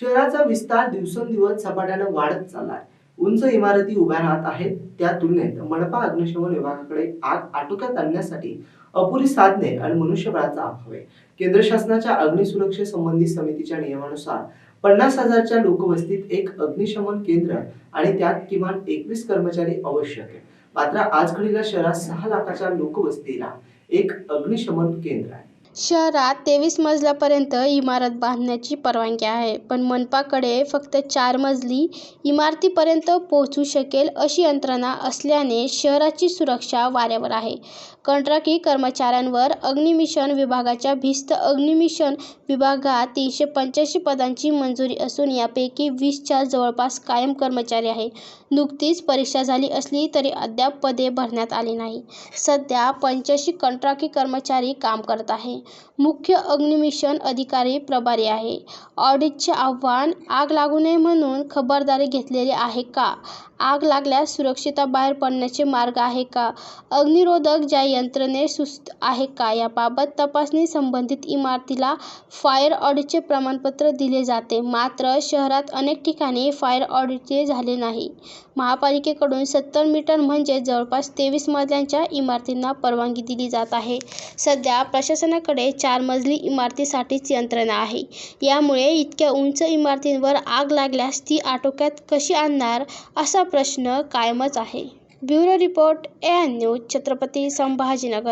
शहराचा विस्तार दिवसेंदिवस झपाट्यानं वाढत चाललाय. उंच इमारती उभ्या राहत आहेत. त्या तुलनेत मनपा अग्निशमन विभागाकडे आग आटोक्यात आणण्यासाठी अपुरी साधने आणि मनुष्यबळाचा अभाव आहे. केंद्र शासनाच्या अग्निसुरक्षेसंबंधी समितीच्या नियमानुसार पन्नास हजारच्या लोकवस्तीत एक अग्निशमन केंद्र आणि त्यात किमान एकवीस कर्मचारी आवश्यक आहे मात्र आज घडीला शहरात सहा लाखाच्या लोकवस्तीला एक अग्निशमन केंद्र आहे. शहरात तेवीस मजल्यापर्यंत इमारत बांधण्याची परवानगी आहे. पण मनपाकडे फक्त चार मजली इमारतीपर्यंत पोहोचू शकेल अशी यंत्रणा असल्याने शहराची सुरक्षा वाऱ्यावर आहे. कंत्राटी कर्मचाऱ्यांवर अग्निमिशन विभागाच्या भिस्त अग्निमिशन विभागात तीनशे पंच्याऐंशी पदांची मंजुरी असून यापैकी वीसच्या जवळपास कायम कर्मचारी आहे नुकतीच परीक्षा झाली असली तरी अद्याप पदे भरण्यात आली नाही. सध्या पंच्याऐंशी कंत्राटी कर्मचारी काम करत आहे. मुख्य अग्निमिशन अधिकारी प्रभारी आहे. ऑडिटचे आव्हान आग लागू नये म्हणून खबरदारी घेतलेली आहे का? आग लागल्यास सुरक्षितबाहेर पडण्याचे मार्ग आहे का? अग्निरोधक ज्या यंत्रणे सुस्त आहे का? याबाबत तपासणी संबंधित इमारतीला फायर ऑडिटचे प्रमाणपत्र दिले जाते. मात्र शहरात अनेक ठिकाणी फायर ऑडिटचे झाले नाही. महापालिकेकडून सत्तर मीटर म्हणजे जवळपास तेवीस मजल्यांच्या इमारतींना परवानगी दिली जात आहे. सध्या प्रशासनाकडे चार मजली इमारतीसाठीच यंत्रणा आहे. यामुळे इतक्या उंच इमारतींवर आग लागल्यास ती आटोक्यात कशी आणणार असा प्रश्न कायमच आहे. Bureau report A N news Chhatrapati Sambhajinagar.